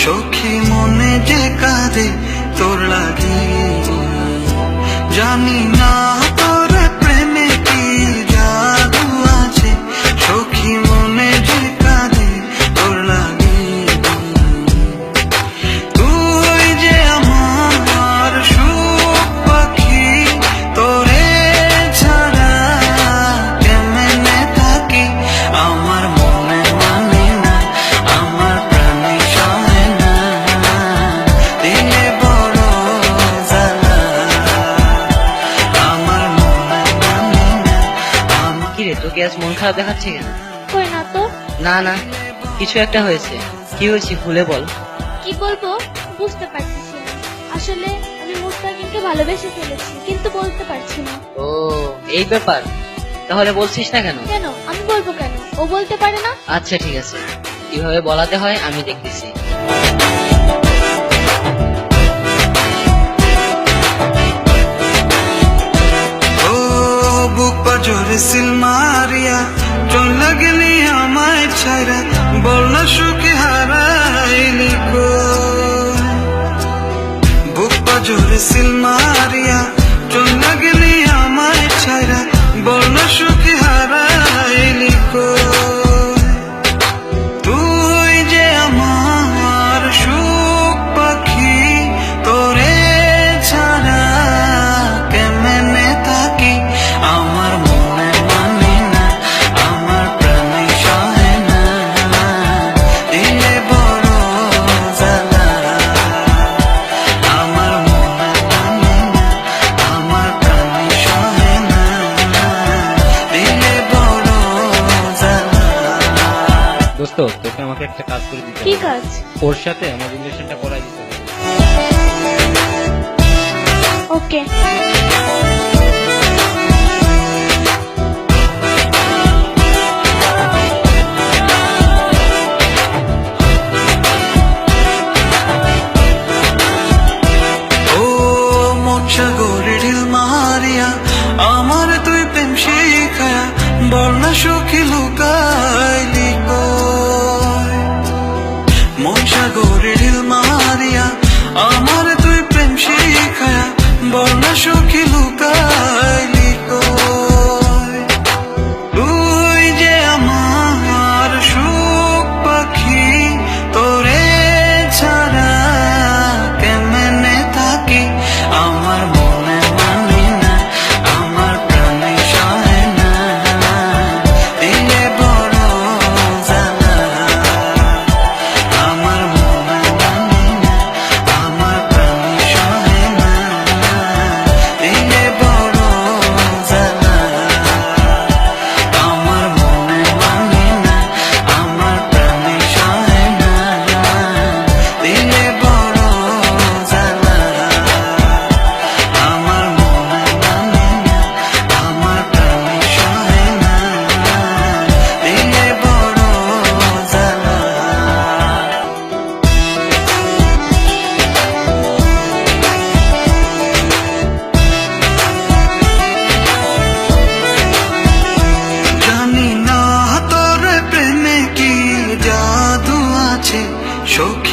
সখী মনে যে কাঁদে তোর লাগে। জানি না আজ মন খারাপ দেখাচ্ছে কেন? কই না তো। না না কিছু একটা হয়েছে। কি হয়েছে খুলে বল। কি বলব? বুঝতে পারতেছি না। আসলে আমি মুস্তাকিমকে ভালোবেসে ফেলেছি কিন্তু বলতে পারছি না। ও এই ব্যাপার? তাহলে বলছিস না কেন? কেন? আমি বলব কেন? ও বলতে পারে না? আচ্ছা ঠিক আছে। কীভাবে বলাতে হয় আমি দেখতেছি। ও বুক পাজরে সিল মারিয়া চল গেলি আমায় ছাড়া বল সুখে হারাইলি গো বুক পাজরে সিল মারিয়া দোস্ত তোকে আমাকে একটা কাজ করে দিতে কি কাজ? ওর সাথে আমার রিলেশনটা করাই দিতে হবে। ওকে। ঢিল মারিয়া আমার তুই প্রেম শিখায়া বল না সখী লুকাইলি সখী